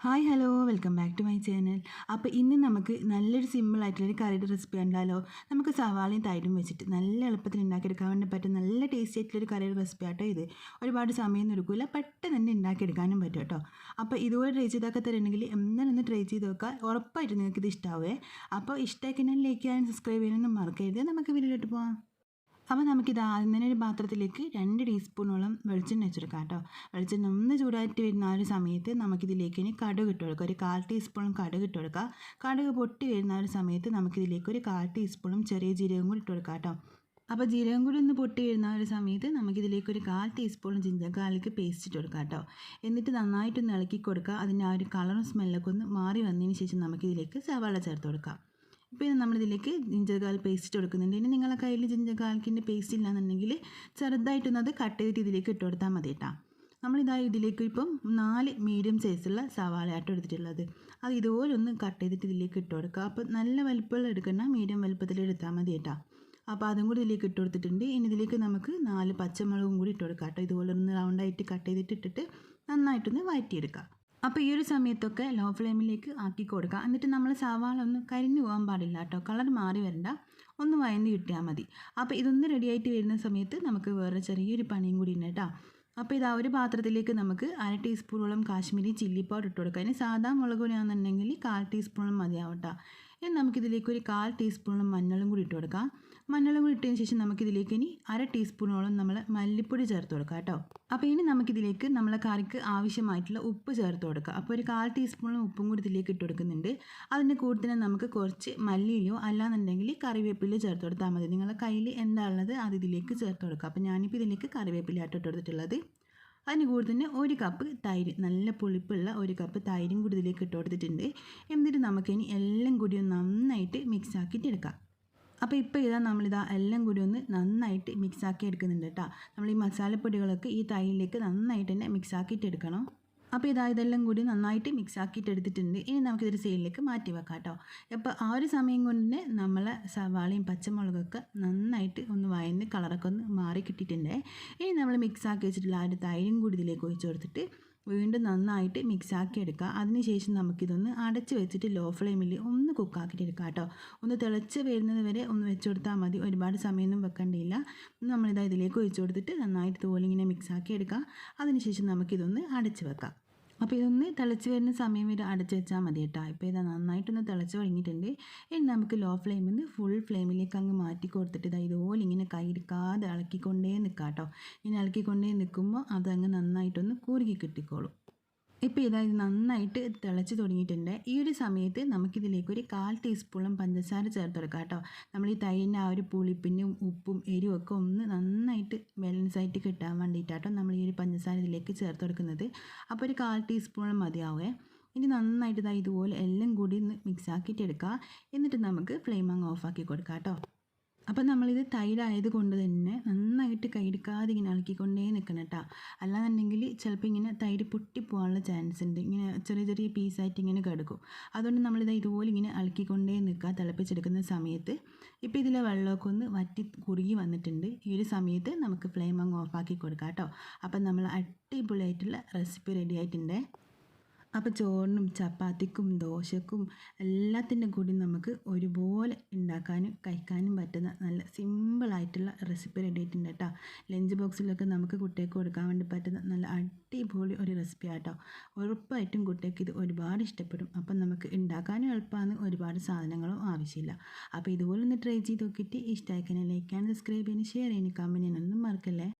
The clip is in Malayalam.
Hi hello welcome back to my channel അപ്പോൾ ഇന്ന് നമുക്ക് നല്ലൊരു സിമ്പിൾ ആയിട്ടുള്ളൊരു കറിയുടെ റെസിപ്പി ഉണ്ടല്ലോ നമുക്ക് സവാളയും തൈരും വെച്ചിട്ട് നല്ല എളുപ്പത്തിൽ ഉണ്ടാക്കിയെടുക്കാൻ വേണ്ടി പറ്റും. നല്ല ടേസ്റ്റി ആയിട്ടുള്ളൊരു കറിയുടെ റെസിപ്പി ആട്ടോ ഇത്. ഒരുപാട് സമയം എടുക്കില്ല പെട്ടെന്ന് തന്നെ ഉണ്ടാക്കിയെടുക്കാനും പറ്റും കേട്ടോ. അപ്പോൾ ഇതുപോലെ ട്രൈ ചെയ്തൊക്കെ തരണമെങ്കിൽ എന്തായാലും ഒന്ന് ട്രൈ ചെയ്ത് നോക്കുക. ഉറപ്പായിട്ട് നിങ്ങൾക്ക് ഇത് ഇഷ്ടാവേ. അപ്പോൾ ഇഷ്ടമാക്കി ഞാൻ ലൈക്ക് ചെയ്യാനും സബ്സ്ക്രൈബ് ചെയ്യാനൊന്നും മറക്കരുത്. നമുക്ക് വീഡിയോയിലോട്ട് പോകാം അപ്പോൾ നമുക്കിത് ആദ്യം തന്നെ ഒരു പാത്രത്തിലേക്ക് രണ്ട് ടീസ്പൂണോളം വെളിച്ചെണ്ണ വെച്ചെടുക്കാം കേട്ടോ. വെളിച്ചെണ്ണ ഒന്ന് ചൂടായിട്ട് വരുന്ന ആ ഒരു സമയത്ത് നമുക്കിതിലേക്ക് ഇനി കടുക് ഇട്ട് കൊടുക്കുക ഒരു കാൽ ടീസ്പൂണും കടുക് ഇട്ട് കൊടുക്കുക കടുക് പൊട്ടി വരുന്ന ആ ഒരു സമയത്ത് നമുക്കിതിലേക്ക് ഒരു കാൽ ടീസ്പൂണും ചെറിയ ജീരകം കൂടി ഇട്ട് കൊടുക്കാം കേട്ടോ. അപ്പോൾ ജീരകം കൂടി ഒന്ന് പൊട്ടി വരുന്ന ഒരു സമയത്ത് നമുക്കിതിലേക്ക് ഒരു കാൽ ടീസ്പൂൺ ജിഞ്ചർ ഗാർലിക്ക് പേസ്റ്റ് ഇട്ട് കൊടുക്കാം കേട്ടോ. എന്നിട്ട് നന്നായിട്ടൊന്ന് ഇളക്കി കൊടുക്കുക അതിന്റെ ആ ഒരു കളറും സ്മെല്ലൊക്കെ ഒന്ന് മാറി വന്നതിന് ശേഷം നമുക്കിതിലേക്ക് സവാള ചേർത്ത് കൊടുക്കാം. ഇപ്പോൾ ഇത് നമ്മളിതിലേക്ക് ജിഞ്ചർ ഗാൽ പേസ്റ്റ് കൊടുക്കുന്നുണ്ട്. ഇനി നിങ്ങളെ കയ്യിൽ ജിഞ്ചർ ഗാർലിക്കിന്റെ പേസ്റ്റ് ഇല്ലാന്നുണ്ടെങ്കിൽ ചെറുതായിട്ടൊന്ന് അത് കട്ട് ചെയ്തിട്ട് ഇതിലേക്ക് ഇട്ട് കൊടുത്താൽ മതി കേട്ടോ നമ്മളിതാ ഇതിലേക്ക് ഇപ്പം നാല് മീഡിയം സൈസുള്ള സവാളയായിട്ട് എടുത്തിട്ടുള്ളത്. അത് ഇതുപോലെ ഒന്ന് കട്ട് ചെയ്തിട്ട് ഇതിലേക്ക് ഇട്ട് കൊടുക്കുക. അപ്പോൾ നല്ല വലുപ്പമുള്ള എടുക്കുന്ന മീഡിയം വലുപ്പത്തിൽ എടുത്താൽ മതി കേട്ടോ അപ്പോൾ അതും കൂടി ഇതിലേക്ക് ഇട്ട് കൊടുത്തിട്ടുണ്ട്. ഇനി ഇതിലേക്ക് നമുക്ക് നാല് പച്ചമുളകും കൂടി ഇട്ട് കൊടുക്കാം കേട്ടോ ഇതുപോലെ ഒന്ന് റൗണ്ടായിട്ട് കട്ട് ചെയ്തിട്ട് ഇട്ടിട്ട് നന്നായിട്ടൊന്ന് വഴറ്റിയെടുക്കാം. അപ്പോൾ ഈ ഒരു സമയത്തൊക്കെ ലോ ഫ്ലെയിമിലേക്ക് ആക്കി കൊടുക്കുക എന്നിട്ട് നമ്മൾ സവാള ഒന്ന് കരിഞ്ഞു പോകാൻ പാടില്ല കേട്ടോ കളർ മാറി വരണ്ട. ഒന്ന് വയന്ന് കിട്ടിയാൽ മതി. അപ്പോൾ ഇതൊന്ന് റെഡിയായിട്ട് വരുന്ന സമയത്ത് നമുക്ക് വേറെ ചെറിയൊരു പണിയും കൂടി ഉണ്ട് കേട്ടോ അപ്പോൾ ഇത് ആ ഒരു പാത്രത്തിലേക്ക് നമുക്ക് അര ടീസ്പൂണോളം കാശ്മീരി ചില്ലി പൗഡർ ഇട്ട് കൊടുക്കാം. അതിന് സാധാ മുളക് പൊടിയാണെന്നുണ്ടെങ്കിൽ കാൽ ടീസ്പൂണും മതിയാവട്ടെ ഇനി നമുക്കിതിലേക്ക് ഒരു കാൽ ടീസ്പൂണോളം മഞ്ഞളും കൂടി ഇട്ട് കൊടുക്കാം. മഞ്ഞളും കൂടി ഇട്ടതിന് ശേഷം നമുക്കിതിലേക്ക് ഇനി അര ടീസ്പൂണോളം നമ്മൾ മല്ലിപ്പൊടി ചേർത്ത് കൊടുക്കാം കേട്ടോ. അപ്പോൾ ഇനി നമുക്കിതിലേക്ക് നമ്മളെ കറിക്ക് ആവശ്യമായിട്ടുള്ള ഉപ്പ് ചേർത്ത് കൊടുക്കുക അപ്പോൾ ഒരു കാൽ ടീസ്പൂണും ഉപ്പും കൂടി ഇതിലേക്ക് ഇട്ട് കൊടുക്കുന്നുണ്ട്. അതിന്റെ തന്നെ നമുക്ക് കുറച്ച് മല്ലിയിലോ അല്ലാന്നുണ്ടെങ്കിൽ കറിവേപ്പില ചേർത്ത് കൊടുത്താൽ മതി. നിങ്ങളുടെ കയ്യിൽ എന്താ ഉള്ളത് അത് ഇതിലേക്ക് ചേർത്ത് കൊടുക്കുക അപ്പോൾ ഞാനിപ്പോൾ ഇതിലേക്ക് കറിവേപ്പില ഇട്ട് കൊടുത്തിട്ടുള്ളത്. അതിന് കൂടെ തന്നെ ഒരു കപ്പ് തൈര് നല്ല പുളിപ്പുള്ള ഒരു കപ്പ് തൈരും കൂടി ഇതിലേക്ക് ഇട്ട് കൊടുത്തിട്ടുണ്ട്. എന്നിട്ട് നമുക്കിനി എല്ലാം കൂടി ഒന്ന് നന്നായിട്ട് മിക്സ് ആക്കിയിട്ട് എടുക്കാം. അപ്പോൾ ഇപ്പോൾ ഇതാ നമ്മളിതാ എല്ലാം കൂടി ഒന്ന് നന്നായിട്ട് മിക്സ് ആക്കി എടുക്കുന്നുണ്ട് കേട്ടോ നമ്മൾ ഈ മസാലപ്പൊടികളൊക്കെ ഈ തൈരിലേക്ക് നന്നായിട്ട് തന്നെ മിക്സ് ആക്കിയിട്ട് എടുക്കണം. അപ്പോൾ ഇതാ ഇതെല്ലാം കൂടി നന്നായിട്ട് മിക്സ് ആക്കിയിട്ട് എടുത്തിട്ടുണ്ട് ഇനി നമുക്കിതൊരു സൈഡിലേക്ക് മാറ്റി വെക്കാം കേട്ടോ. അപ്പോൾ ആ ഒരു സമയം കൊണ്ട് തന്നെ നമ്മൾ സവാളയും പച്ചമുളകൊക്കെ നന്നായിട്ട് ഒന്ന് വയന്ന് കളറൊക്കെ ഒന്ന് മാറി കിട്ടിയിട്ടുണ്ട്. ഇനി നമ്മൾ മിക്സ് ആക്കി വെച്ചിട്ടുള്ള ആ ഒരു തൈരും കൂടി ഇതിലേക്ക് ഒഴിച്ച് കൊടുത്തിട്ട് വീണ്ടും നന്നായിട്ട് മിക്സ് ആക്കി എടുക്കുക അതിനുശേഷം നമുക്കിതൊന്ന് അടച്ച് വെച്ചിട്ട് ലോ ഫ്ലെയിമിൽ ഒന്ന് കുക്കാക്കിയിട്ട് എടുക്കുക കേട്ടോ. ഒന്ന് തിളച്ച് വരുന്നത് വരെ ഒന്ന് വെച്ച് കൊടുത്താൽ മതി. ഒരുപാട് സമയമൊന്നും വെക്കേണ്ടിയില്ല. നമ്മളിതാ ഇതിലേക്ക് ഒഴിച്ച് കൊടുത്തിട്ട് നന്നായിട്ട് തോലിങ്ങനെ മിക്സ് ആക്കി എടുക്കുക അതിനുശേഷം നമുക്കിതൊന്ന് അടച്ച് വെക്കാം. അപ്പോൾ ഇതൊന്ന് തിളച്ച് വരുന്ന സമയം വരെ അടച്ച് വെച്ചാൽ മതി കേട്ടോ. ഇപ്പോൾ ഇത് നന്നായിട്ടൊന്ന് തിളച്ച് തുടങ്ങിയിട്ടുണ്ട്. ഇനി നമുക്ക് ലോ ഫ്ലെയിമിൽ നിന്ന് ഫുൾ ഫ്ലെയിമിലേക്ക് അങ്ങ് മാറ്റി കൊടുത്തിട്ട് ഇതാ ഇതുപോലെ ഇങ്ങനെ കൈയെടുക്കാതെ ഇളക്കിക്കൊണ്ടേ നിൽക്കാം കേട്ടോ ഇനി ഇളക്കിക്കൊണ്ടേ നിൽക്കുമ്പോൾ അതങ്ങ് നന്നായിട്ടൊന്ന് കുറുകി കിട്ടിക്കോളും. ഇപ്പോൾ ഇതാ ഇത് നന്നായിട്ട് തിളച്ച് തുടങ്ങിയിട്ടുണ്ട്. ഈ ഒരു സമയത്ത് നമുക്കിതിലേക്ക് ഒരു കാൽ ടീസ്പൂണും പഞ്ചസാര ചേർത്ത് കൊടുക്കാം കേട്ടോ. നമ്മൾ ഈ തൈരിന്റെ ആ ഒരു പുളിപ്പിനും ഉപ്പും എരിവും ഒക്കെ ഒന്ന് നന്നായിട്ട് ബാലൻസ് ആയിട്ട് കിട്ടാൻ വേണ്ടിയിട്ടാട്ടോ നമ്മൾ ഈ ഒരു പഞ്ചസാര ഇതിലേക്ക് ചേർത്ത് കൊടുക്കുന്നത്. അപ്പോൾ ഒരു കാൽ ടീസ്പൂണും മതിയാവേ. ഇനി നന്നായിട്ട് ഇതാ ഇതുപോലെ എല്ലാം കൂടി ഒന്ന് മിക്സ് ആക്കിയിട്ട് എടുക്കുക എന്നിട്ട് നമുക്ക് ഫ്ലെയിം അങ്ങ് ഓഫാക്കി കൊടുക്കാം കേട്ടോ. അപ്പം നമ്മളിത് തൈരായത് കൊണ്ട് തന്നെ നന്നായിട്ട് കൈയെടുക്കാതെ ഇങ്ങനെ ഇളക്കിക്കൊണ്ടേ നിൽക്കണം കേട്ടോ അല്ലാന്നുണ്ടെങ്കിൽ ചിലപ്പോൾ ഇങ്ങനെ തൈര് പൊട്ടിപ്പോകാനുള്ള ചാൻസ് ഉണ്ട്. ഇങ്ങനെ ചെറിയ ചെറിയ പീസായിട്ട് ഇങ്ങനെ കിടക്കും. അതുകൊണ്ട് നമ്മളിത് ഇതുപോലെ ഇങ്ങനെ ഇളക്കിക്കൊണ്ടേ നിൽക്കുക തിളപ്പിച്ചെടുക്കുന്ന സമയത്ത്. ഇപ്പോൾ ഇതിലെ വെള്ളമൊക്കെ ഒന്ന് വറ്റി കുറുകി വന്നിട്ടുണ്ട്. ഈ ഒരു സമയത്ത് നമുക്ക് ഫ്ലെയിം അങ്ങ് ഓഫാക്കി കൊടുക്കാം കേട്ടോ അപ്പം നമ്മൾ അടിപൊളിയായിട്ടുള്ള റെസിപ്പി റെഡി ആയിട്ടുണ്ട്. അപ്പോൾ ചോറിനും ചപ്പാത്തിക്കും ദോശക്കും എല്ലാത്തിന്റെ കൂടി നമുക്ക് ഒരുപോലെ ഉണ്ടാക്കാനും കഴിക്കാനും പറ്റുന്ന നല്ല സിമ്പിളായിട്ടുള്ള റെസിപ്പി റെഡി ആയിട്ടുണ്ട് കേട്ടോ ലഞ്ച് ബോക്സിലൊക്കെ നമുക്ക് കുട്ടികൾക്ക് കൊടുക്കാൻ വേണ്ടി പറ്റുന്ന നല്ല അടിപൊളി ഒരു റെസിപ്പി ആട്ടോ. ഉറപ്പായിട്ടും കുട്ടികൾക്ക് ഇത് ഒരുപാട് ഇഷ്ടപ്പെടും. അപ്പം നമുക്ക് ഉണ്ടാക്കാനും എളുപ്പമാണ് ഒരുപാട് സാധനങ്ങളും ആവശ്യമില്ല. അപ്പോൾ ഇതുപോലെ ഒന്ന് ട്രൈ ചെയ്ത് നോക്കിയിട്ട് ഇഷ്ടമാക്കാൻ ലൈക്ക് ആൻഡ് സബ്സ്ക്രൈബ് ചെയ്യാൻ ഷെയർ ചെയ്യാൻ കമ്പനി ഒന്നും മറക്കല്ലേ?